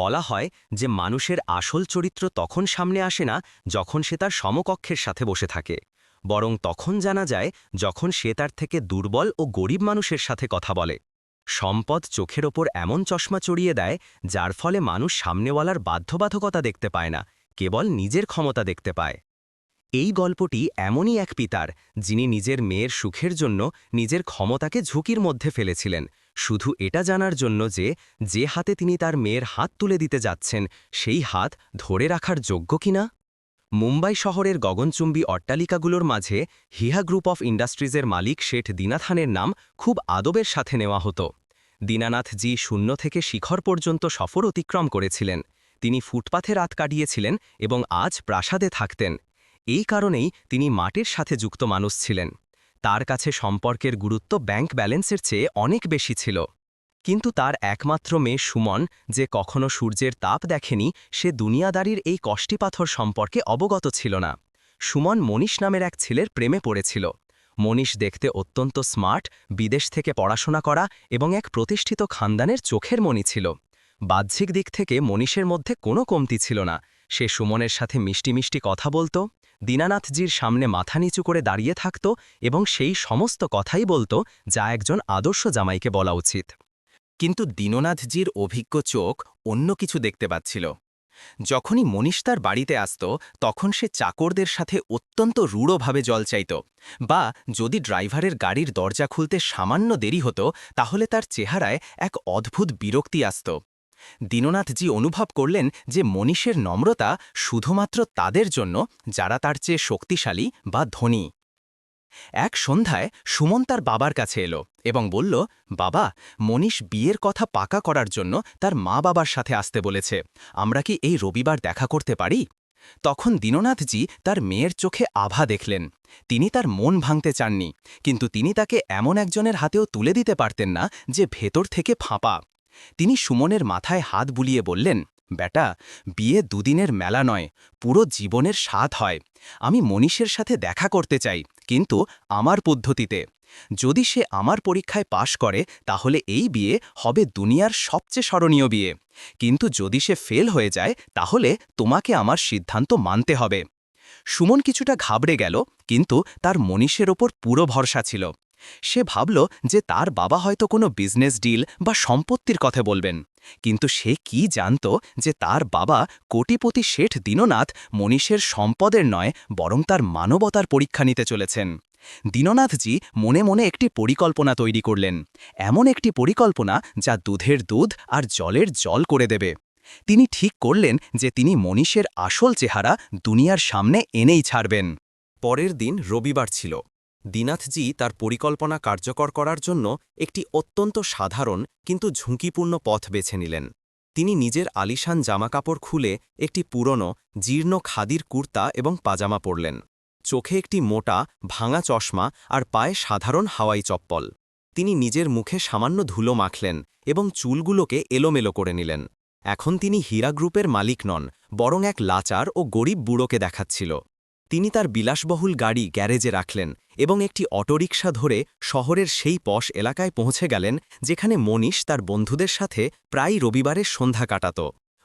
বলা হয় যে মানুষের আসল চরিত্র তখন সামনে আসে না যখন সে তার সমকক্ষের সাথে বসে থাকে। বরং তখন জানা যায় যখন সে তার থেকে দুর্বল ও গরিব মানুষের সাথে কথা বলে। সম্পদ চোখের ওপর এমন চশমা চড়িয়ে দেয় যার ফলে মানুষ সামনেওয়ালার বাধ্যবাধকতা দেখতে পায় না, কেবল নিজের ক্ষমতা দেখতে পায়। এই গল্পটি এমনই এক পিতার যিনি নিজের মেয়ের সুখের জন্য নিজের ক্ষমতাকে ঝুঁকির মধ্যে ফেলেছিলেন। শুধু এটা জানার জন্য যে যে হাতে তিনি তার মেয়ের হাত তুলে দিতে যাচ্ছেন, সেই হাত ধরে রাখার যোগ্য কিনা মুম্বাই শহরের গগনচুম্বী অট্টালিকাগুলোর মাঝে হিহা গ্রুপ অফ ইন্ডাস্ট্রিজের মালিক শেঠ দিনাথানের নাম খুব আদবের সাথে নেওয়া হতো। দীনানাথজি শূন্য থেকে শিখর পর্যন্ত সফর অতিক্রম করেছিলেন। তিনি ফুটপাথে রাত কাটিয়েছিলেন এবং আজ প্রাসাদে থাকতেন। এই কারণেই তিনি মাটির সাথে যুক্ত মানুষ ছিলেন। তার কাছে সম্পর্কের গুরুত্ব ব্যাংক ব্যালেন্সের চেয়ে অনেক বেশি ছিল। কিন্তু তার একমাত্র মেয়ে সুমন, যে কখনো সূর্যের তাপ দেখেনি, সে দুনিয়াদারির এই কষ্টিপাথর সম্পর্কে অবগত ছিল না। সুমন মনীষ নামের এক ছেলের প্রেমে পড়েছিল। মনীষ দেখতে অত্যন্ত স্মার্ট, বিদেশ থেকে পড়াশোনা করা এবং এক প্রতিষ্ঠিত খানদানের চোখের মণি ছিল। বাহ্যিক দিক থেকে মনীষের মধ্যে কোনো কমতি ছিল না। সে সুমনের সাথে মিষ্টি মিষ্টি কথা বলতো দীনানাথজির সামনে মাথা নিচু করে দাঁড়িয়ে থাকত এবং সেই সমস্ত কথাই বলতো যা একজন আদর্শ জামাইকে বলা উচিত। কিন্তু দীননাথজির অভিজ্ঞ চোখ অন্য কিছু দেখতে পাচ্ছিল। যখনই মনীষ তার বাড়িতে আসত, তখন সে চাকরদের সাথে অত্যন্ত রূঢ়ভাবে জল চাইত বা যদি ড্রাইভারের গাড়ির দরজা খুলতে সামান্য দেরি হতো, তাহলে তার চেহারায় এক অদ্ভুত বিরক্তি আসত। দীননাথজি অনুভব করলেন যে মনীষের নম্রতা শুধুমাত্র তাদের জন্য, যারা তার চেয়ে শক্তিশালী বা ধনী। এক সন্ধ্যায় সুমন তার বাবার কাছে এলো এবং বলল, বাবা, মনীষ বিয়ের কথা পাকা করার জন্য তার মা বাবার সাথে আসতে বলেছে। আমরা কি এই রবিবার দেখা করতে পারি? তখন দীননাথজি তার মেয়ের চোখে আভা দেখলেন। তিনি তার মন ভাঙতে চাননি, কিন্তু তিনি তাকে এমন একজনের হাতেও তুলে দিতে পারতেন না যে ভেতর থেকে ফাঁপা। তিনি সুমনের মাথায় হাত বুলিয়ে বললেন, বেটা, বিয়ে দুদিনের মেলা নয়, পুরো জীবনের স্বাদ হয়। আমি মনীষের সাথে দেখা করতে চাই, কিন্তু আমার পদ্ধতিতে। যদি সে আমার পরীক্ষায় পাশ করে, তাহলে এই বিয়ে হবে দুনিয়ার সবচেয়ে স্মরণীয় বিয়ে। কিন্তু যদি সে ফেল হয়ে যায়, তাহলে তোমাকে আমার সিদ্ধান্ত মানতে হবে। সুমন কিছুটা ঘাবড়ে গেল, কিন্তু তার মনীষের ওপর পুরো ভরসা ছিল। সে ভাবল যে তার বাবা হয়তো কোনো বিজনেস ডিল বা সম্পত্তির কথা বলবেন। কিন্তু সে কি জানত যে তার বাবা কোটিপতি শেঠ দীননাথ মনীষের সম্পদের নয়, বরং তার মানবতার পরীক্ষা নিতে চলেছেন। দীননাথজি মনে মনে একটি পরিকল্পনা তৈরি করলেন। এমন একটি পরিকল্পনা যা দুধের দুধ আর জলের জল করে দেবে। তিনি ঠিক করলেন যে তিনি মনীষের আসল চেহারা দুনিয়ার সামনে এনেই ছাড়বেন। পরের দিন রবিবার ছিল। দীনাথজি তার পরিকল্পনা কার্যকর করার জন্য একটি অত্যন্ত সাধারণ কিন্তু ঝুঁকিপূর্ণ পথ বেছে নিলেন। তিনি নিজের আলিশান জামাকাপড় খুলে একটি পুরনো, জীর্ণ খাদির কুর্তা এবং পাজামা পরলেন। চোখে একটি মোটা, ভাঙা চশমা আর পায়ে সাধারণ হাওয়াই চপ্পল। তিনি নিজের মুখে সামান্য ধুলো মাখলেন এবং চুলগুলোকে এলোমেলো করে নিলেন। এখন তিনি হীরা গ্রুপের মালিক নন, বরং এক লাচার ও গরিব বুড়োকে দেখাচ্ছিল। তিনি তার বিলাসবহুল গাড়ি গ্যারেজে রাখলেন এবং একটি অটোরিকশা ধরে শহরের সেই পশ এলাকায় পৌঁছে গেলেন, যেখানে মনীষ তার বন্ধুদের সাথে প্রায় রবিবারের সন্ধ্যা কাটাত।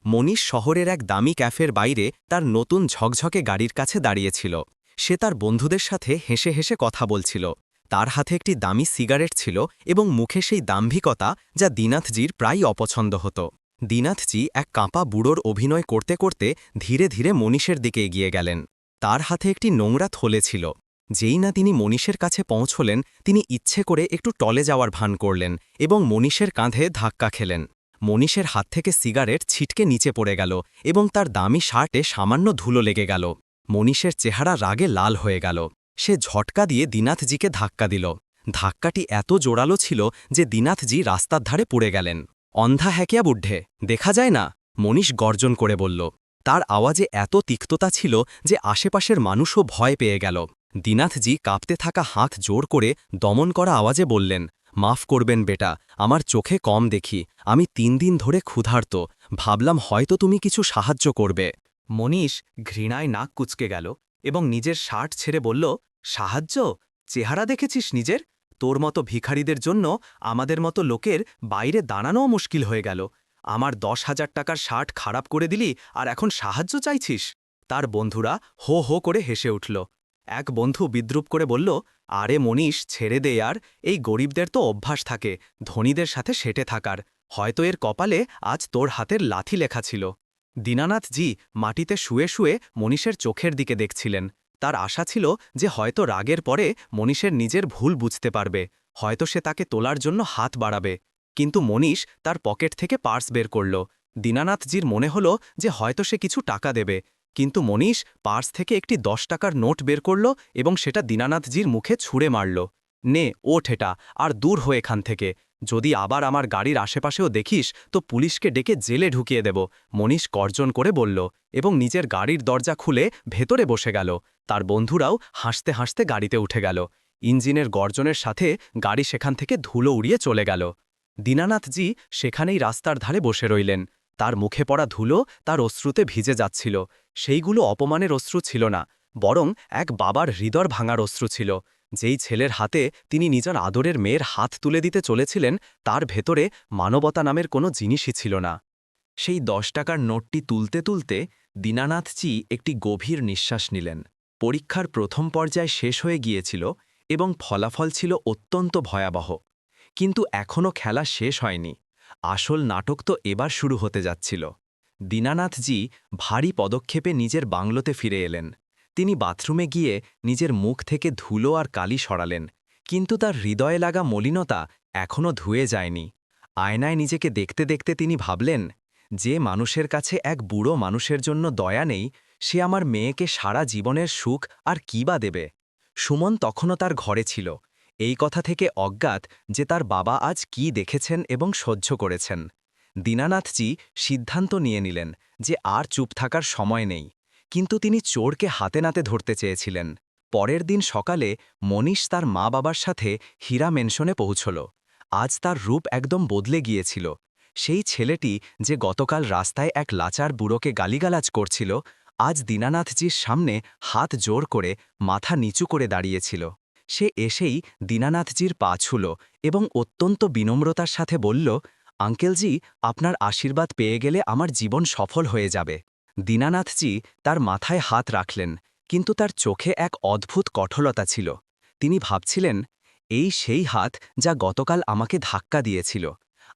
মনীষ শহরের এক দামি ক্যাফের বাইরে তার নতুন ঝকঝকে গাড়ির কাছে দাঁড়িয়েছিল। সে তার বন্ধুদের সাথে হেসে হেসে কথা বলছিল। তার হাতে একটি দামি সিগারেট ছিল এবং মুখে সেই দাম্ভিকতা যা দীনাথজির প্রায় অপছন্দ হতো। দীনাথজি এক কাঁপা বুড়োর অভিনয় করতে করতে ধীরে ধীরে মনীষের দিকে এগিয়ে গেলেন। তার হাতে একটি নোংরা থলে ছিল। যেই না তিনি মনীষের কাছে পৌঁছলেন, তিনি ইচ্ছে করে একটু টলে যাওয়ার ভান করলেন এবং মনীষের কাঁধে ধাক্কা খেলেন। মনীষের হাত থেকে সিগারেট ছিটকে নিচে পড়ে গেল এবং তার দামি শার্টে সামান্য ধুলো লেগে গেল। মনীষের চেহারা রাগে লাল হয়ে গেল। সে ঝটকা দিয়ে দীনাথজিকে ধাক্কা দিল। ধাক্কাটি এত জোরালো ছিল যে দীনাথজি রাস্তার ধারে পড়ে গেলেন। অন্ধা হ্যাকিয়া বুদ্ধে দেখা যায় না? মনীষ গর্জন করে বলল তার আওয়াজে এত তিক্ততা ছিল যে আশেপাশের মানুষও ভয় পেয়ে গেল। দীনাথজি কাঁপতে থাকা হাত জোর করে দমন করা আওয়াজে বললেন, মাফ করবেন বেটা, আমার চোখে কম দেখি, আমি তিন দিন ধরে ক্ষুধার্ত, ভাবলাম হয়তো তুমি কিছু সাহায্য করবে। মনীষ ঘৃণায় নাক কুচকে গেল এবং নিজের শার্ট ছেড়ে বলল, সাহায্য? চেহারা দেখেছিস নিজের? তোর মতো ভিখারিদের জন্য আমাদের মতো লোকের বাইরে দাঁড়ানোও মুশকিল হয়ে গেল। আমার দশ হাজার টাকার শার্ট খারাপ করে দিলি আর এখন সাহায্য চাইছিস? তার বন্ধুরা হো হো করে হেসে উঠল। এক বন্ধু বিদ্রুপ করে বলল, আরে মনীষ, ছেড়ে দে আর। এই গরিবদের তো অভ্যাস থাকে, ধনীদের সাথে সেটে থাকার। হয়তো এর কপালে আজ তোর হাতের লাথি লেখা ছিল। দীনানাথ জি মাটিতে শুয়ে শুয়ে মনীষের চোখের দিকে দেখছিলেন। তার আশা ছিল যে হয়তো রাগের পরে মনীষের নিজের ভুল বুঝতে পারবে। হয়তো সে তাকে তোলার জন্য হাত বাড়াবে। কিন্তু মনীষ তার পকেট থেকে পার্স বের করল। দীনানাথজির মনে হল যে হয়তো সে কিছু টাকা দেবে। কিন্তু মনীষ পার্স থেকে একটি দশ টাকার নোট বের করল এবং সেটা দীনানাথজির মুখে ছুঁড়ে মারল। নে, ওঠ এটা, আর দূর হয়ে এখান থেকে। যদি আবার আমার গাড়ির আশেপাশেও দেখিস, তো পুলিশকে ডেকে জেলে ঢুকিয়ে দেব। মনীষ কর্জন করে বলল এবং নিজের গাড়ির দরজা খুলে ভেতরে বসে গেল। তার বন্ধুরাও হাসতে হাসতে গাড়িতে উঠে গেল। ইঞ্জিনের গর্জনের সাথে গাড়ি সেখান থেকে ধুলো উড়িয়ে চলে গেল। দীনানাথজি সেখানেই রাস্তার ধারে বসে রইলেন। তার মুখে পড়া ধুলো তার অশ্রুতে ভিজে যাচ্ছিল। সেইগুলো অপমানের অশ্রু ছিল না, বরং এক বাবার হৃদয় ভাঙার অশ্রু ছিল। যেই ছেলের হাতে তিনি নিজের আদরের মেয়ের হাত তুলে দিতে চলেছিলেন, তার ভেতরে মানবতা নামের কোনো জিনিসই ছিল না। সেই দশ টাকার নোটটি তুলতে তুলতে দীনানাথজি একটি গভীর নিঃশ্বাস নিলেন। পরীক্ষার প্রথম পর্যায় শেষ হয়ে গিয়েছিল এবং ফলাফল ছিল অত্যন্ত ভয়াবহ। কিন্তু এখনও খেলা শেষ হয়নি। আসল নাটক তো এবার শুরু হতে যাচ্ছিল। দীনানাথজি ভারী পদক্ষেপে নিজের বাংলোতে ফিরে এলেন। তিনি বাথরুমে গিয়ে নিজের মুখ থেকে ধুলো আর কালি সরালেন, কিন্তু তার হৃদয়ে লাগা মলিনতা এখনও ধুয়ে যায়নি। আয়নায় নিজেকে দেখতে দেখতে তিনি ভাবলেন, যে মানুষের কাছে এক বুড়ো মানুষের জন্য দয়া নেই, সে আমার মেয়েকে সারা জীবনের সুখ আর কী বা দেবে? সুমন তখনও তার ঘরে ছিল। এই কথা থেকে অজ্ঞাত যে তার বাবা আজ কি দেখেছেন এবং সহ্য করেছেন। দীনানাথজি সিদ্ধান্ত নিয়ে নিলেন যে আর চুপ থাকার সময় নেই, কিন্তু তিনি চোরকে হাতে নাতে ধরতে চেয়েছিলেন। পরের দিন সকালে মনীষ তার মা বাবার সাথে হীরা মেনশনে পৌঁছল। আজ তার রূপ একদম বদলে গিয়েছিল। সেই ছেলেটি যে গতকাল রাস্তায় এক লাচার বুড়োকে গালিগালাজ করছিল, আজ দীনানাথজির সামনে হাত জোর করে মাথা নিচু করে দাঁড়িয়েছিল। সে এসেই দীনানাথজির পা ছুল এবং অত্যন্ত বিনম্রতার সাথে বলল, আঙ্কেলজি, আপনার আশীর্বাদ পেয়ে গেলে আমার জীবন সফল হয়ে যাবে। দীনানাথজি তার মাথায় হাত রাখলেন, কিন্তু তার চোখে এক অদ্ভুত কঠোরতা ছিল। তিনি ভাবছিলেন, এই সেই হাত যা গতকাল আমাকে ধাক্কা দিয়েছিল।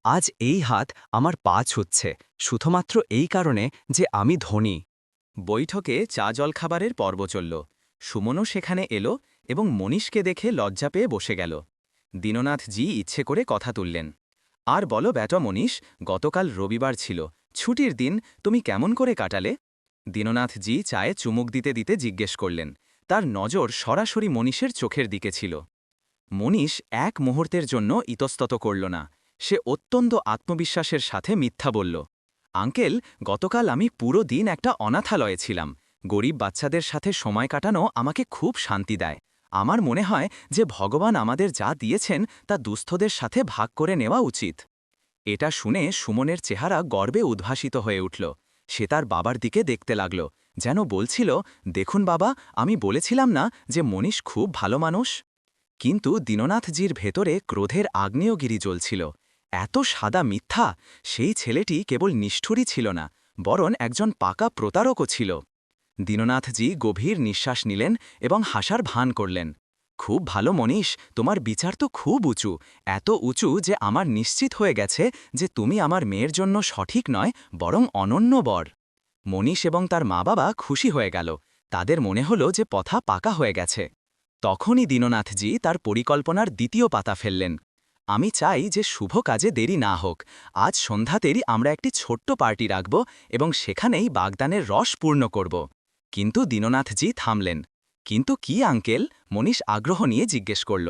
আজ এই হাত আমার পা ছুচ্ছে, শুধুমাত্র এই কারণে যে আমি ধনী। বৈঠকে চা জলখাবারের পর্ব চলল। সুমনও সেখানে এলো এবং মনীষকে দেখে লজ্জা পেয়ে বসে গেল। দীননাথজি ইচ্ছে করে কথা তুললেন। আর বলো ব্যাটা মনীষ, গতকাল রবিবার ছিল। ছুটির দিন তুমি কেমন করে কাটালে? দীননাথজি চায়ে চুমুক দিতে দিতে জিজ্ঞেস করলেন। তার নজর সরাসরি মনীষের চোখের দিকে ছিল। মনীষ এক মুহূর্তের জন্য ইতস্তত করল না। সে অত্যন্ত আত্মবিশ্বাসের সাথে মিথ্যা বলল, আঙ্কেল, গতকাল আমি পুরো দিন একটা অনাথালয়ে ছিলাম। গরিব বাচ্চাদের সাথে সময় কাটানো আমাকে খুব শান্তি দেয়। আমার মনে হয় যে ভগবান আমাদের যা দিয়েছেন তা দুস্থদের সাথে ভাগ করে নেওয়া উচিত। এটা শুনে সুমনের চেহারা গর্বে উদ্ভাসিত হয়ে উঠল। সে তার বাবার দিকে দেখতে লাগল, যেন বলছিল, দেখুন বাবা, আমি বলেছিলাম না যে মনীষ খুব ভালো মানুষ? কিন্তু দীননাথজির ভেতরে ক্রোধের আগ্নেয়গিরি জ্বলছিল। এত সাদা মিথ্যা, সেই ছেলেটি কেবল নিষ্ঠুরই ছিল না, বরং একজন পাকা প্রতারকও ছিল। দীননাথজি গভীর নিঃশ্বাস নিলেন এবং হাসার ভান করলেন। খুব ভালো মনীষ, তোমার বিচার তো খুব উঁচু, এত উঁচু যে আমার নিশ্চিত হয়ে গেছে যে তুমি আমার মেয়ের জন্য সঠিক নয়, বরং অনন্য বর। মনীষ এবং তার মা বাবা খুশি হয়ে গেল। তাদের মনে হল যে পথা পাকা হয়ে গেছে। তখনই দীননাথজি তার পরিকল্পনার দ্বিতীয় পাতা ফেললেন। আমি চাই যে শুভ কাজে দেরি না হোক, আজ সন্ধ্যাতেরই আমরা একটি ছোট্ট পার্টি রাখব এবং সেখানেই বাগদানের রস পূর্ণ করব। কিন্তু দীননাথজি থামলেন। কিন্তু কি, আঙ্কেল? মনীষ আগ্রহ নিয়ে জিজ্ঞেস করল।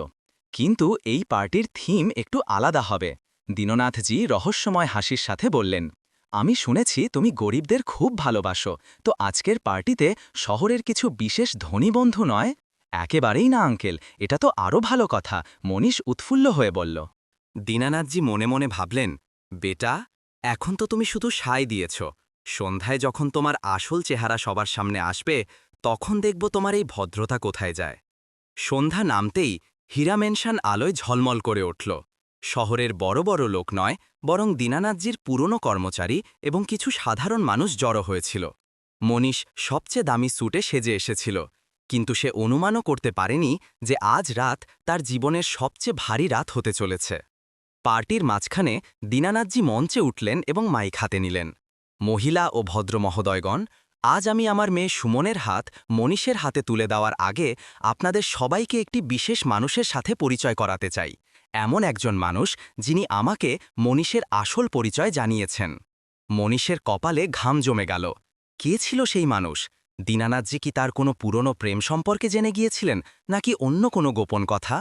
কিন্তু এই পার্টির থিম একটু আলাদা হবে। দীননাথজি রহস্যময় হাসির সাথে বললেন, আমি শুনেছি তুমি গরিবদের খুব ভালোবাসো। তো আজকের পার্টিতে শহরের কিছু বিশেষ ধনী বন্ধু নয়? একেবারেই না, আঙ্কেল। এটা তো আরও ভালো কথা, মনীষ উৎফুল্ল হয়ে বলল। দীনানাথজি মনে মনে ভাবলেন, বেটা, এখন তো তুমি শুধু সাই দিয়েছ। সন্ধ্যায় যখন তোমার আসল চেহারা সবার সামনে আসবে, তখন দেখব তোমার এই ভদ্রতা কোথায় যায়। সন্ধ্যা নামতেই হীরা মেনশান আলোয় ঝলমল করে উঠল। শহরের বড় বড় লোক নয়, বরং দীনানাথজির পুরনো কর্মচারী এবং কিছু সাধারণ মানুষ জড়ো হয়েছিল। মনীষ সবচেয়ে দামি স্যুটে সেজে এসেছিল, কিন্তু সে অনুমানও করতে পারেনি যে আজ রাত তার জীবনের সবচেয়ে ভারী রাত হতে চলেছে। পার্টির মাঝখানে দীনানাথজি মঞ্চে উঠলেন এবং মাইক হাতে নিলেন। মহিলা ও ভদ্র মহোদয়গণ, আজ আমি আমার মেয়ে সুমনের হাত মনীষের হাতে তুলে দেওয়ার আগে আপনাদের সবাইকে একটি বিশেষ মানুষের সাথে পরিচয় করাতে চাই। এমন একজন মানুষ যিনি আমাকে মনীষের আসল পরিচয় জানিয়েছেন। মনীষের কপালে ঘাম জমে গেল। কে ছিল সেই মানুষ? দীনানাথজি কি তার কোনো পুরনো প্রেম সম্পর্কে জেনে গিয়েছিলেন, নাকি অন্য কোনো গোপন কথা?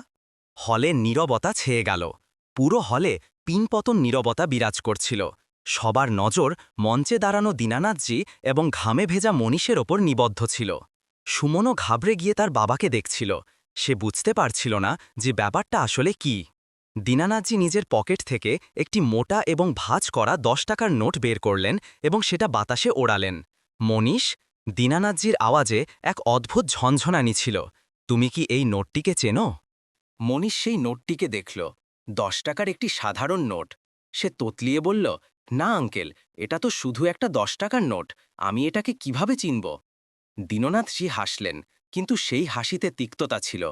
হলে নীরবতা ছেয়ে গেল। পুরো হলে পিনপতন নীরবতা বিরাজ করছিল। সবার নজর মঞ্চে দাঁড়ানো দীনানাথজি এবং ঘামে ভেজা মনীষের ওপর নিবদ্ধ ছিল। সুমনও ঘাবড়ে গিয়ে তার বাবাকে দেখছিল। সে বুঝতে পারছিল না যে ব্যাপারটা আসলে কি। দীনানাথজি নিজের পকেট থেকে একটি মোটা এবং ভাঁজ করা দশ টাকার নোট বের করলেন এবং সেটা বাতাসে ওড়ালেন। মনীষ, দীনানাথজির আওয়াজে এক অদ্ভুত ঝনঝনানি ছিল। তুমি কি এই নোটটিকে চেনো? মনীষ সেই নোটটিকে দেখল। দশ টাকার একটি সাধারণ নোট। সে তোতলিয়ে বলল না, আঙ্কেল, এটা তো শুধু একটা দশ টাকার নোট। আমি এটাকে কীভাবে চিনব? দীননাথজি হাসলেন, কিন্তু সেই হাসিতে তিক্ততা ছিল।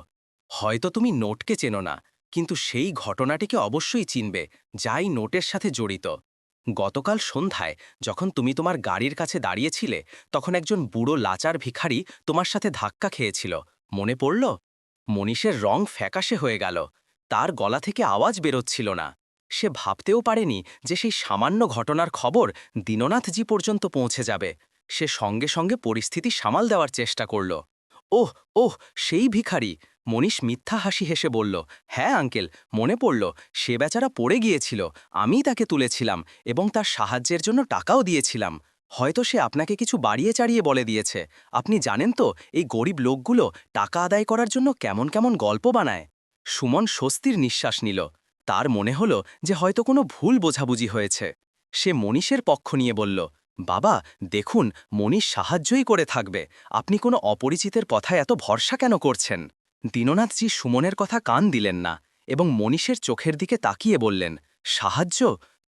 হয়তো তুমি নোটকে চেনো না, কিন্তু সেই ঘটনাটিকে অবশ্যই চিনবে, যাই নোটের সাথে জড়িত। গতকাল সন্ধ্যায় যখন তুমি তোমার গাড়ির কাছে দাঁড়িয়েছিলে, তখন একজন বুড়ো লাচার ভিখারি তোমার সাথে ধাক্কা খেয়েছিল। মনে পড়ল? মনীষের রং ফ্যাকাশে হয়ে গেল। তার গলা থেকে আওয়াজ বেরোচ্ছিল না। সে ভাবতেও পারেনি যে সেই সামান্য ঘটনার খবর দীননাথজি পর্যন্ত পৌঁছে যাবে। সে সঙ্গে সঙ্গে পরিস্থিতি সামাল দেওয়ার চেষ্টা করল। ওহ ওহ, সেই ভিখারি! মনীষ মিথ্যা হাসি হেসে বলল হ্যাঁ আঙ্কেল, মনে পড়ল, সে বেচারা পড়ে গিয়েছিল। আমিই তাকে তুলেছিলাম এবং তার সাহায্যের জন্য টাকাও দিয়েছিলাম। হয়তো সে আপনাকে কিছু বাড়িয়ে চাড়িয়ে বলে দিয়েছে। আপনি জানেন তো, এই গরিব লোকগুলো টাকা আদায় করার জন্য কেমন কেমন গল্প বানায়? সুমন স্বস্তির নিঃশ্বাস নিল। তার মনে হল যে হয়তো কোনো ভুল বোঝাবুঝি হয়েছে। সে মনীষের পক্ষ নিয়ে বলল, বাবা, দেখুন, মনীষ সাহায্যই করে থাকবে। আপনি কোনো অপরিচিতের কথায় এত ভরসা কেন করছেন? দীননাথজি সুমনের কথা কান দিলেন না এবং মনীষের চোখের দিকে তাকিয়ে বললেন, সাহায্য?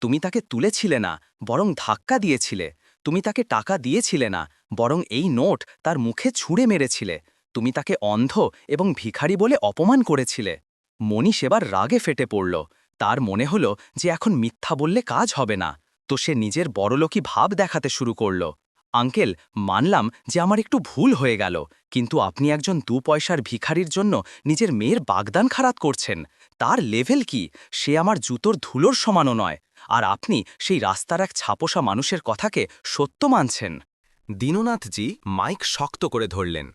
তুমি তাকে তুলেছিলে না, বরং ধাক্কা দিয়েছিলে। তুমি তাকে টাকা দিয়েছিলে না, বরং এই নোট তার মুখে ছুঁড়ে মেরেছিলে। তুমি তাকে অন্ধ এবং ভিখারি বলে অপমান করেছিলে। মনীষ এবার রাগে ফেটে পড়ল। তার মনে হল যে এখন মিথ্যা বললে কাজ হবে না। তো সে নিজের বড়লোকি ভাব দেখাতে শুরু করল। আঙ্কেল, মানলাম যে আমার একটু ভুল হয়ে গেল, কিন্তু আপনি একজন দু পয়সার ভিখারির জন্য নিজের মেয়ের বাগদান খারাপ করছেন। তার লেভেল কি? সে আমার জুতোর ধুলোর সমানও নয়। আর আপনি সেই রাস্তার এক ছাপোষা মানুষের কথাকে সত্য মানছেন। দীননাথজি মাইক শক্ত করে ধরলেন।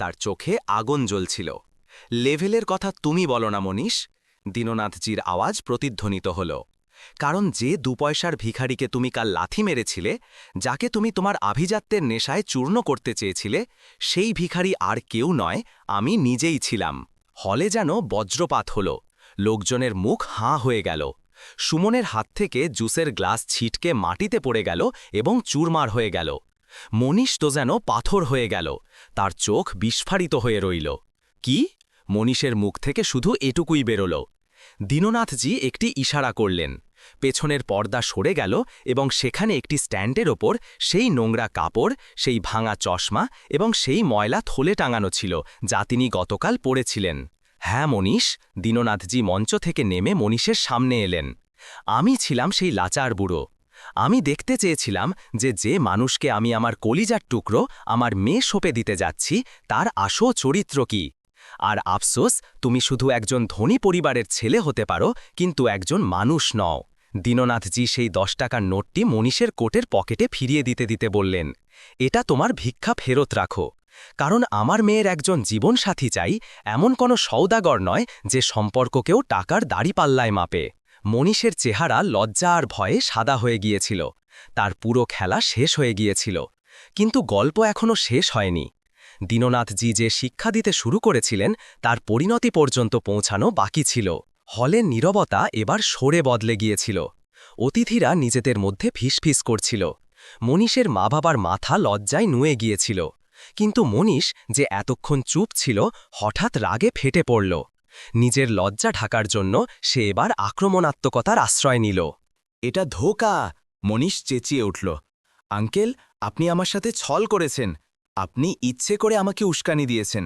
তার চোখে আগুন জ্বলছিল। লেভেলের কথা তুমি বলো না, মনীষ। দীননাথজির আওয়াজ প্রতিধ্বনিত হল। কারণ যে দুপয়সার ভিখারিকে তুমি কাল লাথি মেরেছিলে, যাকে তুমি তোমার আভিজাত্যের নেশায় চূর্ণ করতে চেয়েছিলে, সেই ভিখারি আর কেউ নয়, আমি নিজেই ছিলাম। হলে যেন বজ্রপাত হল। লোকজনের মুখ হাঁ হয়ে গেল। সুমনের হাত থেকে জুসের গ্লাস ছিটকে মাটিতে পড়ে গেল এবং চুরমার হয়ে গেল। মনীষ তো যেন পাথর হয়ে গেল। তার চোখ বিস্ফারিত হয়ে রইল। কি? মনীষের মুখ থেকে শুধু এটুকুই বেরোল। দীননাথজি একটি ইশারা করলেন। পেছনের পর্দা সরে গেল এবং সেখানে একটি স্ট্যান্ডের ওপর সেই নোংরা কাপড়, সেই ভাঙা চশমা এবং সেই ময়লা থলে টাঙানো ছিল, যা তিনি গতকাল পড়েছিলেন হ্যাঁ মনীষ, দীননাথজি মঞ্চ থেকে নেমে মনীষের সামনে এলেন। আমি ছিলাম সেই লাচার বুড়ো। আমি দেখতে চেয়েছিলাম যে যে মানুষকে আমি আমার কলিজার টুকরো, আমার মেয়ে সোপে দিতে যাচ্ছি, তার আসো চরিত্র কি? আর আফসোস, তুমি শুধু একজন ধনী পরিবারের ছেলে হতে পারো, কিন্তু একজন মানুষ নও। দীননাথজি সেই দশ টাকার নোটটি মনীষের কোটের পকেটে ফিরিয়ে দিতে দিতে বললেন, এটা তোমার ভিক্ষা ফেরত রাখো। কারণ আমার মেয়ের একজন জীবনসাথী চাই, এমন কোনো সৌদাগর নয় যে সম্পর্ককেও টাকার দাড়িপাল্লায় মাপে। মনীষের চেহারা লজ্জা আর ভয়ে সাদা হয়ে গিয়েছিল। তার পুরো খেলা শেষ হয়ে গিয়েছিল। কিন্তু গল্প এখনও শেষ হয়নি। দীননাথজি যে শিক্ষা দিতে শুরু করেছিলেন, তার পরিণতি পর্যন্ত পৌঁছানো বাকি ছিল। হলের নীরবতা এবার সরে বদলে গিয়েছিল। অতিথিরা নিজেদের মধ্যে ফিসফিস করছিল। মনীষের মা বাবার মাথা লজ্জায় নুয়ে গিয়েছিল। কিন্তু মনীষ যে এতক্ষণ চুপ ছিল, হঠাৎ রাগে ফেটে পড়ল। নিজের লজ্জা ঢাকার জন্য সে এবার আক্রমণাত্মকতার আশ্রয় নিল। এটা ধোকা! মনীষ চেঁচিয়ে উঠল। আঙ্কেল, আপনি আমার সাথে ছল করেছেন। আপনি ইচ্ছে করে আমাকে উস্কানি দিয়েছেন।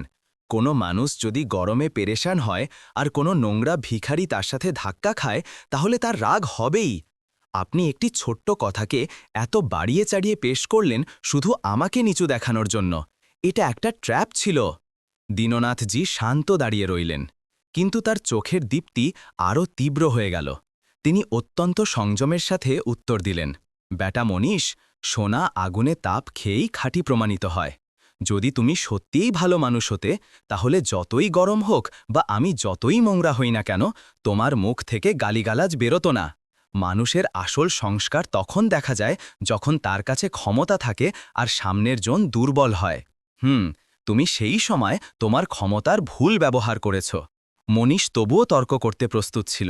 কোনো মানুষ যদি গরমে পেরেশান হয় আর কোনো নোংরা ভিখারি তার সাথে ধাক্কা খায়, তাহলে তার রাগ হবেই। আপনি একটি ছোট্ট কথাকে এত বাড়িয়ে চাড়িয়ে পেশ করলেন শুধু আমাকে নিচু দেখানোর জন্য। এটা একটা ট্র্যাপ ছিল। দীননাথজি শান্ত দাঁড়িয়ে রইলেন। কিন্তু তার চোখের দীপ্তি আরও তীব্র হয়ে গেল। তিনি অত্যন্ত সংযমের সাথে উত্তর দিলেন, ব্যাটা মনীষ সোনা আগুনে তাপ খেয়েই খাঁটি প্রমাণিত হয়। যদি তুমি সত্যিই ভালো মানুষ হতে, তাহলে যতই গরম হোক বা আমি যতই মোংরা হই না কেন, তোমার মুখ থেকে গালিগালাজ বেরোতো না। মানুষের আসল সংস্কার তখন দেখা যায় যখন তার কাছে ক্ষমতা থাকে আর সামনের জন দুর্বল হয়। হুম, তুমি সেই সময় তোমার ক্ষমতার ভুল ব্যবহার করেছ। মনীষ তবুও তর্ক করতে প্রস্তুত ছিল।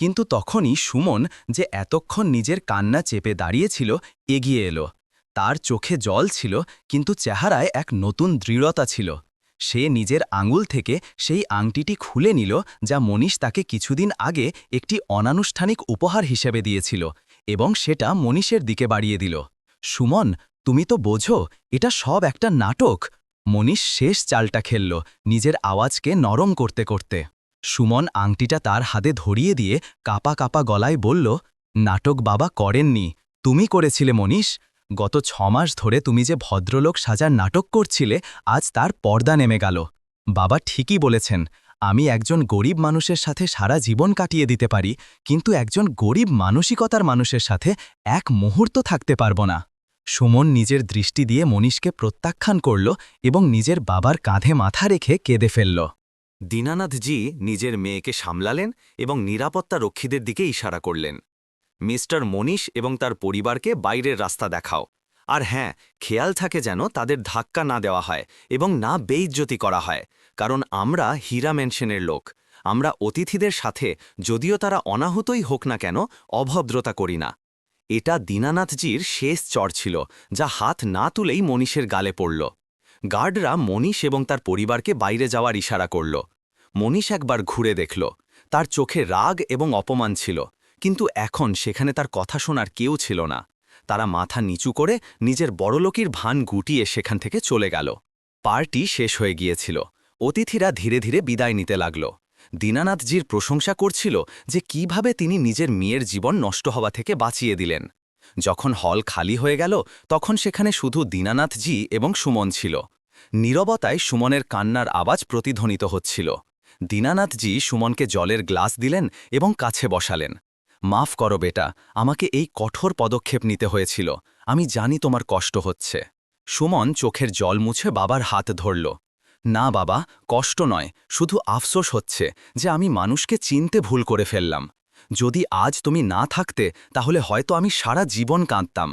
কিন্তু তখনই সুমন যে এতক্ষণ নিজের কান্না চেপে দাঁড়িয়েছিল এগিয়ে এলো। তার চোখে জল ছিল, কিন্তু চেহারায় এক নতুন দৃঢ়তা ছিল। সে নিজের আঙুল থেকে সেই আংটিটি খুলে নিল, যা মনীষ তাকে কিছুদিন আগে একটি অনানুষ্ঠানিক উপহার হিসেবে দিয়েছিল এবং সেটা মনীষের দিকে বাড়িয়ে দিল। সুমন, তুমি তো বোঝো, এটা সব একটা নাটক? মনীষ শেষ চালটা খেলল, নিজের আওয়াজকে নরম করতে করতে। সুমন আংটিটা তার হাতে ধরিয়ে দিয়ে কাপা কাপা গলায় বলল, নাটক বাবা করেননি। তুমি করেছিলে মনীষ। গত ছ মাস ধরে তুমি যে ভদ্রলোক সাজার নাটক করছিলে, আজ তার পর্দা নেমে গেল। বাবা ঠিকই বলেছেন, আমি একজন গরিব মানুষের সাথে সারা জীবন কাটিয়ে দিতে পারি, কিন্তু একজন গরিব মানসিকতার মানুষের সাথে এক মুহূর্ত থাকতে পারব না। সুমন নিজের দৃষ্টি দিয়ে মনীষকে প্রত্যাখ্যান করল এবং নিজের বাবার কাঁধে মাথা রেখে কেঁদে ফেলল। দীনানাথজি নিজের মেয়েকে সামলালেন এবং নিরাপত্তা রক্ষীদের দিকে ইশারা করলেন। মিস্টার মনীষ এবং তার পরিবারকে বাইরের রাস্তা দেখাও। আর হ্যাঁ খেয়াল থাকে যেন তাদের ধাক্কা না দেওয়া হয় এবং না বেইজ্জতি করা হয়, কারণ আমরা হীরা মেনশনের লোক। আমরা অতিথিদের সাথে, যদিও তারা অনাহুতই হোক না কেন, অভদ্রতা করি না। এটা দীনানাথজির শেষ চর ছিল, যা হাত না তুলেই মনীষের গালে পড়ল। গার্ডরা মনীষ এবং তার পরিবারকে বাইরে যাওয়ার ইশারা করল। মনীষ একবার ঘুরে দেখল। তার চোখে রাগ এবং অপমান ছিল। কিন্তু এখন সেখানে তার কথা শোনার কেউ ছিল না। তারা মাথা নিচু করে নিজের বড়লোকির ভান গুটিয়ে সেখান থেকে চলে গেল। পার্টি শেষ হয়ে গিয়েছিল। অতিথিরা ধীরে ধীরে বিদায় নিতে লাগল। দীনানাথজির প্রশংসা করছিল যে কীভাবে তিনি নিজের মেয়ের জীবন নষ্ট হওয়া থেকে বাঁচিয়ে দিলেন। যখন হল খালি হয়ে গেল, তখন সেখানে শুধু দীনানাথজি এবং সুমন ছিল। নীরবতায় সুমনের কান্নার আওয়াজ প্রতিধ্বনিত হচ্ছিল। দীনানাথজি সুমনকে জলের গ্লাস দিলেন এবং কাছে বসালেন। মাফ করো বেটা, আমাকে এই কঠোর পদক্ষেপ নিতে হয়েছিল। আমি জানি তোমার কষ্ট হচ্ছে। সুমন চোখের জল মুছে বাবার হাত ধরল। না বাবা, কষ্ট নয়, শুধু আফসোস হচ্ছে যে আমি মানুষকে চিনতে ভুল করে ফেললাম। যদি আজ তুমি না থাকতে, তাহলে হয়তো আমি সারা জীবন কাঁদতাম।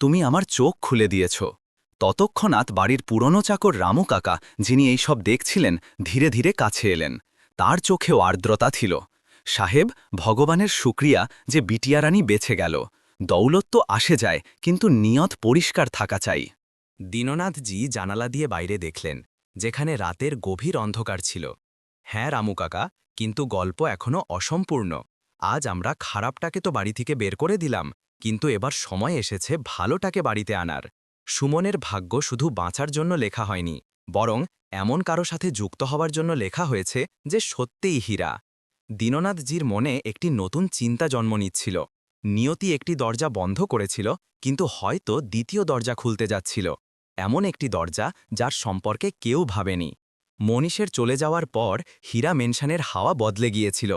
তুমি আমার চোখ খুলে দিয়েছ। ততক্ষণাৎ বাড়ির পুরনো চাকর রামু কাকা, যিনি এইসব দেখছিলেন, ধীরে ধীরে কাছে এলেন। তার চোখেও আর্দ্রতা ছিল। সাহেব, ভগবানের শুক্রিয়া যে বিটিয়ারানি বেছে গেল। দৌলত তো আসে যায়, কিন্তু নিয়ত পরিষ্কার থাকা চাই। দীননাথজি জানালা দিয়ে বাইরে দেখলেন, যেখানে রাতের গভীর অন্ধকার ছিল। হ্যাঁ রামু কাকা, কিন্তু গল্প এখনও অসম্পূর্ণ। আজ আমরা খারাপটাকে তো বাড়ি থেকে বের করে দিলাম, কিন্তু এবার সময় এসেছে ভালোটাকে বাড়িতে আনার। সুমনের ভাগ্য শুধু বাঁচার জন্য লেখা হয়নি, বরং এমন কারও সাথে যুক্ত হওয়ার জন্য লেখা হয়েছে যে সত্যিই হীরা। দীননাথজির মনে একটি নতুন চিন্তা জন্ম নিচ্ছিল। নিয়তি একটি দরজা বন্ধ করেছিল, কিন্তু হয়তো দ্বিতীয় দরজা খুলতে যাচ্ছিল। এমন একটি দরজা যার সম্পর্কে কেউ ভাবেনি। মনীষের চলে যাওয়ার পর হীরা মেনশানের হাওয়া বদলে গিয়েছিল।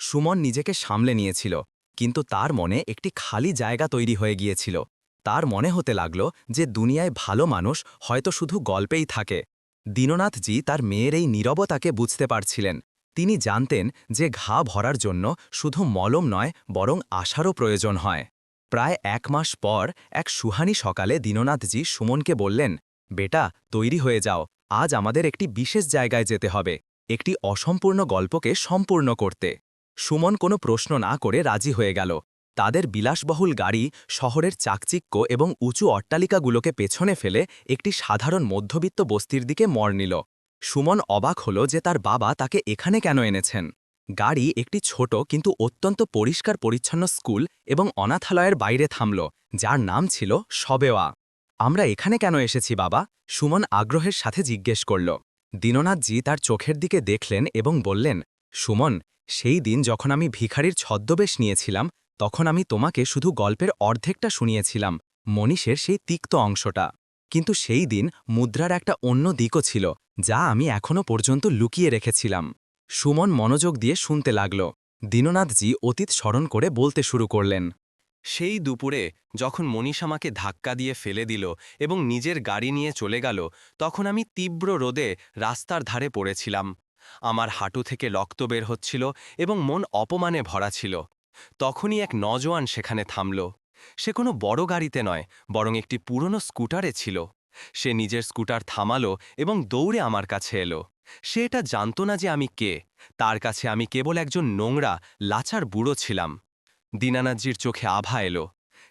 সুমন নিজেকে সামলে নিয়েছিল, কিন্তু তার মনে একটি খালি জায়গা তৈরি হয়ে গিয়েছিল। তার মনে হতে লাগল যে দুনিয়ায় ভালো মানুষ হয়তো শুধু গল্পেই থাকে। দীননাথজি তার মেয়ের এই নীরবতাকে বুঝতে পারছিলেন। তিনি জানতেন যে ঘা ভরার জন্য শুধু মলম নয়, বরং আশারও প্রয়োজন হয়। প্রায় এক মাস পর এক সুহানি সকালে দীননাথজি সুমনকে বললেন, বেটা, তৈরি হয়ে যাও। আজ আমাদের একটি বিশেষ জায়গায় যেতে হবে। একটি অসম্পূর্ণ গল্পকে সম্পূর্ণ করতে। সুমন কোনো প্রশ্ন না করে রাজি হয়ে গেল। তাদের বিলাসবহুল গাড়ি, শহরের চাকচিক্য এবং উঁচু অট্টালিকাগুলোকে পেছনে ফেলে একটি সাধারণ মধ্যবিত্ত বস্তির দিকে মর নিল। সুমন অবাক হল যে তার বাবা তাকে এখানে কেন এনেছেন। গাড়ি একটি ছোট কিন্তু অত্যন্ত পরিষ্কার পরিচ্ছন্ন স্কুল এবং অনাথালয়ের বাইরে থামল, যার নাম ছিল সবেওয়া। আমরা এখানে কেন এসেছি বাবা? সুমন আগ্রহের সাথে জিজ্ঞেস করল। দীননাথজি তার চোখের দিকে দেখলেন এবং বললেন, সুমন, সেই দিন যখন আমি ভিখারির ছদ্মবেশ নিয়েছিলাম তখন আমি তোমাকে শুধু গল্পের অর্ধেকটা শুনিয়েছিলাম, মনীষের সেই তিক্ত অংশটা। কিন্তু সেই দিন মুদ্রার একটা অন্য দিকও ছিল, যা আমি এখনও পর্যন্ত লুকিয়ে রেখেছিলাম। সুমন মনোযোগ দিয়ে শুনতে লাগল। দীননাথজি অতীত স্মরণ করে বলতে শুরু করলেন, সেই দুপুরে যখন মনীষ আমাকে ধাক্কা দিয়ে ফেলে দিল এবং নিজের গাড়ি নিয়ে চলে গেল, তখন আমি তীব্র রোদে রাস্তার ধারে পড়েছিলাম। আমার হাঁটু থেকে রক্ত বের হচ্ছিল এবং মন অপমানে ভরা ছিল। তখনই এক নজওয়ান সেখানে থামল। সে কোনো বড় গাড়িতে নয়, বরং একটি পুরনো স্কুটারে ছিল। সে নিজের স্কুটার থামালো এবং দৌড়ে আমার কাছে এলো। সে এটা জানত না যে আমি কে। তার কাছে আমি কেবল একজন নোংরা, লাচার বুড়ো ছিলাম। দীনানাথজির চোখে আভা এলো।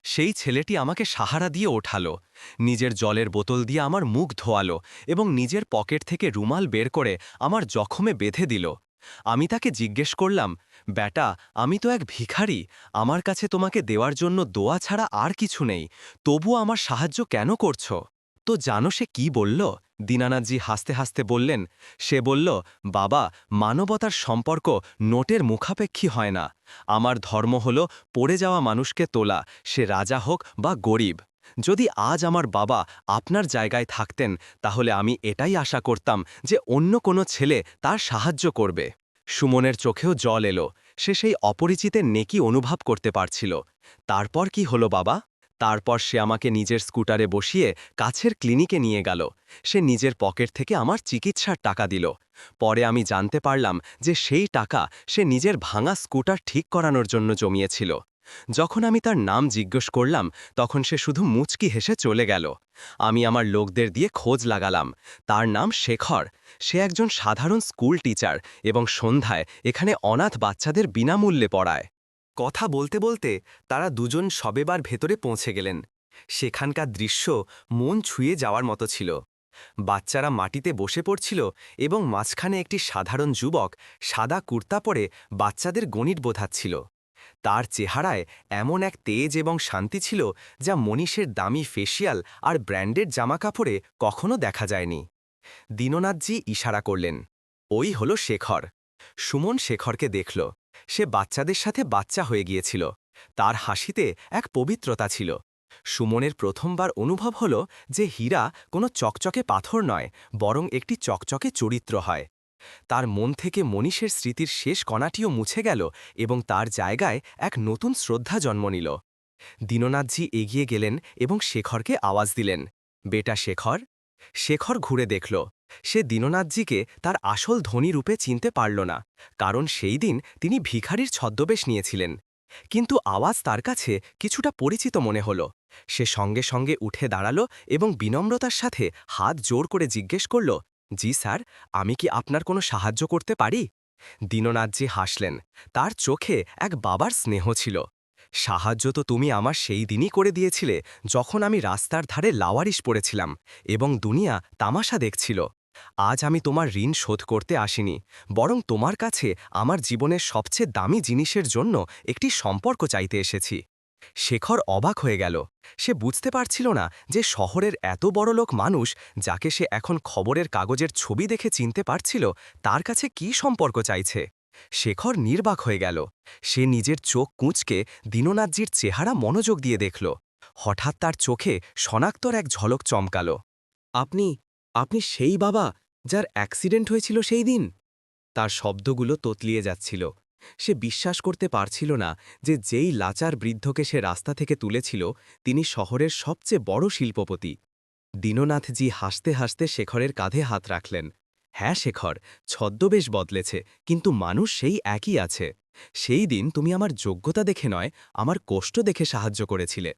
সেই ছেলেটি আমাকে সাহারা দিয়ে ওঠালো। নিজের জলের বোতল দিয়ে আমার মুখ ধোয়ালো এবং নিজের পকেট থেকে রুমাল বের করে আমার জখমে বেঁধে দিল। আমি তাকে জিজ্ঞেস করলাম, ব্যাটা, আমি তো এক ভিখারি, আমার কাছে তোমাকে দেওয়ার জন্য দোয়া ছাড়া আর কিছু নেই, তবু আমার সাহায্য কেন করছ? তো জানো সে কি বলল? দীনানাথজি হাসতে হাসতে বললেন, সে বলল, বাবা, মানবতার সম্পর্ক নোটের মুখাপেক্ষী হয় না। আমার ধর্ম হল পড়ে যাওয়া মানুষকে তোলা, সে রাজা হোক বা গরিব। যদি আজ আমার বাবা আপনার জায়গায় থাকতেন, তাহলে আমি এটাই আশা করতাম যে অন্য কোনো ছেলে তার সাহায্য করবে। সুমনের চোখেও জল এলো, সে সেই অপরিচিতের নেকি অনুভব করতে পারছিল। তারপর কি হলো বাবা? তারপর সে আমাকে নিজের স্কুটারে বসিয়ে কাছের ক্লিনিকে নিয়ে গেল। সে নিজের পকেট থেকে আমার চিকিৎসার টাকা দিল। পরে আমি জানতে পারলাম যে সেই টাকা সে নিজের ভাঙা স্কুটার ঠিক করানোর জন্য জমিয়েছিল। যখন আমি তার নাম জিজ্ঞেস করলাম, তখন সে শুধু মুচকি হেসে চলে গেল। আমি আমার লোকদের দিয়ে খোঁজ লাগালাম। তার নাম শেখর। সে একজন সাধারণ স্কুল টিচার এবং সন্ধ্যায় এখানে অনাথ বাচ্চাদের বিনামূল্যে পড়ায়। কথা বলতে বলতে তারা দুজন সবেবার ভেতরে পৌঁছে গেলেন। সেখানকার দৃশ্য মন ছুঁয়ে যাওয়ার মতো ছিল। বাচ্চারা মাটিতে বসে পড়ছিল এবং মাঝখানে একটি সাধারণ যুবক সাদা কুর্তা পরে বাচ্চাদের গণিত বোধাচ্ছিল তার চেহারায় এমন এক তেজ এবং শান্তি ছিল যা মনীষের দামি ফেসিয়াল আর ব্র্যান্ডেড জামাকাপড়ে কখনো দেখা যায়নি। দীননাথজি ইশারা করলেন, ওই হল শেখর। সুমন শেখরকে দেখল। সে বাচ্চাদের সাথে বাচ্চা হয়ে গিয়েছিল। তার হাসিতে এক পবিত্রতা ছিল। সুমনের প্রথমবার অনুভব হল যে হীরা কোনো চকচকে পাথর নয়, বরং একটি চকচকে চরিত্র হয়। তার মন থেকে মনীষের স্মৃতির শেষ কণাটিও মুছে গেল এবং তার জায়গায় এক নতুন শ্রদ্ধা জন্ম নিল। দীননাথজি এগিয়ে গেলেন এবং শেখরকে আওয়াজ দিলেন। বেটা শেখর? শেখর ঘুরে দেখল। সে দীননাথজিকে তার আসল ধনী রূপে চিনতে পারল না, কারণ সেই দিন তিনি ভিখারির ছদ্মবেশ নিয়েছিলেন। কিন্তু আওয়াজ তার কাছে কিছুটা পরিচিত মনে হল। সে সঙ্গে সঙ্গে উঠে দাঁড়াল এবং বিনম্রতার সাথে হাত জোর করে জিজ্ঞেস করল জি স্যার, আমি কি আপনার কোনো সাহায্য করতে পারি? দীননাথজি হাসলেন। তার চোখে এক বাবার স্নেহ ছিল। সাহায্য তো তুমি আমার সেই দিনই করে দিয়েছিলে, যখন আমি রাস্তার ধারে লাওয়ারিশ পড়েছিলাম এবং দুনিয়া তামাশা দেখছিল। আজ আমি তোমার ঋণ শোধ করতে আসিনি, বরং তোমার কাছে আমার জীবনের সবচেয়ে দামি জিনিসের জন্য একটি সম্পর্ক চাইতে এসেছি। শেখর অবাক হয়ে গেল। সে বুঝতে পারছিল না যে শহরের এত বড় লোক মানুষ যাকে সে এখন খবরের কাগজের ছবি দেখে চিনতে পারছিল, তার কাছে কি সম্পর্ক চাইছে? শেখর নির্বাক হয়ে গেল। সে নিজের চোখ কুঁচকে দীননাথজির চেহারা মনোযোগ দিয়ে দেখল। হঠাৎ তার চোখে শনাক্তর এক ঝলক চমকাল। আপনি আপনি সেই বাবা যার অ্যাক্সিডেন্ট হয়েছিল সেই দিন? তার শব্দগুলো তোতলিয়ে যাচ্ছিল। সে বিশ্বাস করতে পারছিল না যে যেই লাচার বৃদ্ধকে সে রাস্তা থেকে তুলেছিল, তিনি শহরের সবচেয়ে বড় শিল্পপতি। দীননাথজি হাসতে হাসতে শেখরের কাঁধে হাত রাখলেন। হ্যাঁ শেখর, ছদ্মবেশ বদলেছে, কিন্তু মানুষ সেই একই আছে। সেই দিন তুমি আমার যোগ্যতা দেখে নয়, আমার কষ্ট দেখে সাহায্য করেছিলে।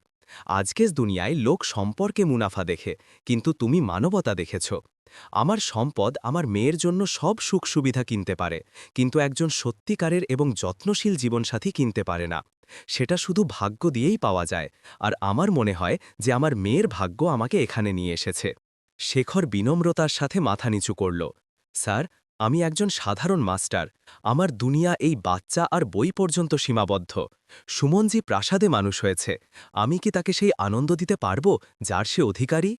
আজকের দুনিয়ায় লোক সম্পর্কে মুনাফা দেখে, কিন্তু তুমি মানবতা দেখেছ। আমার সম্পদ আমার মেয়ের জন্য সব সুখ সুবিধা কিনতে পারে, কিন্তু একজন সত্যিকারের এবং যত্নশীল জীবনসাথী কিনতে পারে না। সেটা শুধু ভাগ্য দিয়েই পাওয়া যায়, আর আমার মনে হয় যে আমার মেয়ের ভাগ্য আমাকে এখানে নিয়ে এসেছে। শেখর বিনম্রতার সাথে মাথা নিচু করল, স্যার, আমি একজন সাধারণ মাস্টার, আমার দুনিয়া এই বাচ্চা আর বই পর্যন্ত সীমাবদ্ধ। সুমনজি প্রাসাদে মানুষ হয়েছে, আমি কি তাকে সেই আনন্দ দিতে পারব, যার সে অধিকারী?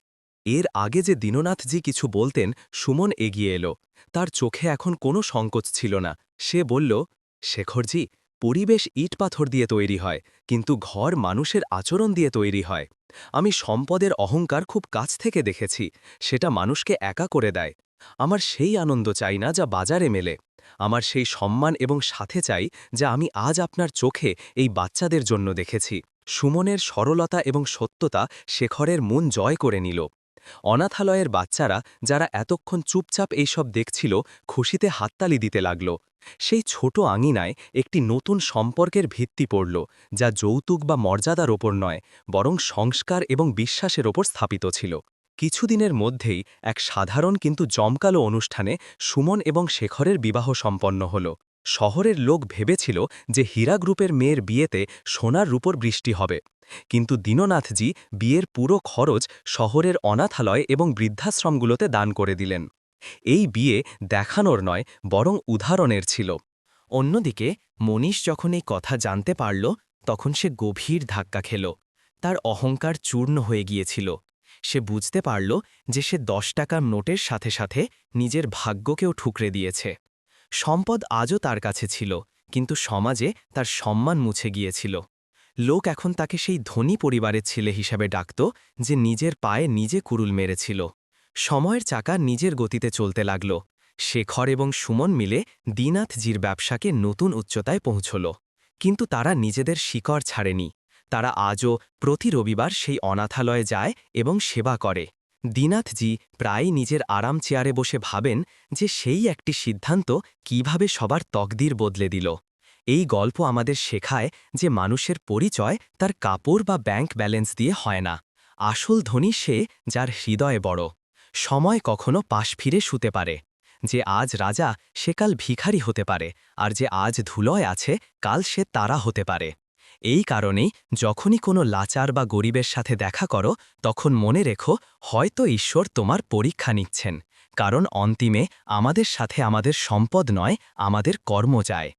এর আগে যে দীননাথজি কিছু বলতেন, সুমন এগিয়ে এলো। তার চোখে এখন কোনো সংকোচ ছিল না। সে বলল, শেখরজি, পরিবেশ ইট পাথর দিয়ে তৈরি হয়, কিন্তু ঘর মানুষের আচরণ দিয়ে তৈরি হয়। আমি সম্পদের অহংকার খুব কাছ থেকে দেখেছি, সেটা মানুষকে একা করে দেয়। আমার সেই আনন্দ চাই না যা বাজারে মেলে। আমার সেই সম্মান এবং সাথে চাই যা আমি আজ আপনার চোখে এই বাচ্চাদের জন্য দেখেছি। সুমনের সরলতা এবং সত্যতা শেখরের মন জয় করে নিল। অনাথালয়ের বাচ্চারা যারা এতক্ষণ চুপচাপ এইসব দেখছিল খুশিতে হাততালি দিতে লাগল। সেই ছোট আঙিনায় একটি নতুন সম্পর্কের ভিত্তি পড়ল, যা যৌতুক বা মর্যাদার ওপর নয়, বরং সংস্কার এবং বিশ্বাসের ওপর স্থাপিত ছিল। কিছুদিনের মধ্যেই এক সাধারণ কিন্তু জমকালো অনুষ্ঠানে সুমন এবং শেখরের বিবাহ সম্পন্ন হল। শহরের লোক ভেবেছিল যে হীরা গ্রুপের মেয়ের বিয়েতে সোনার রূপর বৃষ্টি হবে। কিন্তু দীননাথজি বিয়ের পুরো খরচ শহরের অনাথালয় এবং বৃদ্ধাশ্রমগুলোতে দান করে দিলেন। এই বিয়ে দেখানোর নয়, বরং উদাহরণের ছিল। অন্যদিকে, মনীষ যখন এই কথা জানতে পারল, তখন সে গভীর ধাক্কা খেল। তার অহংকার চূর্ণ হয়ে গিয়েছিল। সে বুঝতে পারল যে সে দশ টাকার নোটের সাথে সাথে নিজের ভাগ্যকেও ঠুকরে দিয়েছে। সম্পদ আজও তার কাছে ছিল, কিন্তু সমাজে তার সম্মান মুছে গিয়েছিল। লোক এখন তাকে সেই ধনী পরিবারের ছেলে হিসাবে ডাকত, যে নিজের পায়ে নিজে কুরুল মেরেছিল। সময়ের চাকা নিজের গতিতে চলতে লাগল। শেখর এবং সুমন মিলে দীনাথজির ব্যবসাকে নতুন উচ্চতায় পৌঁছল। কিন্তু তারা নিজেদের শিকড় ছাড়েনি। তারা আজও প্রতি রবিবার সেই অনাথালয়ে যায় এবং সেবা করে। দীনাথজি প্রায়ই নিজের আরাম চেয়ারে বসে ভাবেন যে সেই একটি সিদ্ধান্ত কীভাবে সবার তকদির বদলে দিল। এই গল্প আমাদের শেখায় যে মানুষের পরিচয় তার কাপড় বা ব্যাংক ব্যালেন্স দিয়ে হয় না। আসল ধনী সে যার হৃদয়ে বড়। সময় কখনো পাশ ফিরে শুতে পারে। যে আজ রাজা, সে কাল ভিখারি হতে পারে, আর যে আজ ধুলয় আছে, কাল সে তারা হতে পারে। এই কারণেই যখনই কোনো লাচার বা গরিবের সাথে দেখা করো, তখন মনে রেখো, হয়তো ঈশ্বর তোমার পরীক্ষা নিচ্ছেন। কারণ অন্তিমে আমাদের সাথে আমাদের সম্পদ নয়, আমাদের কর্ম যায়।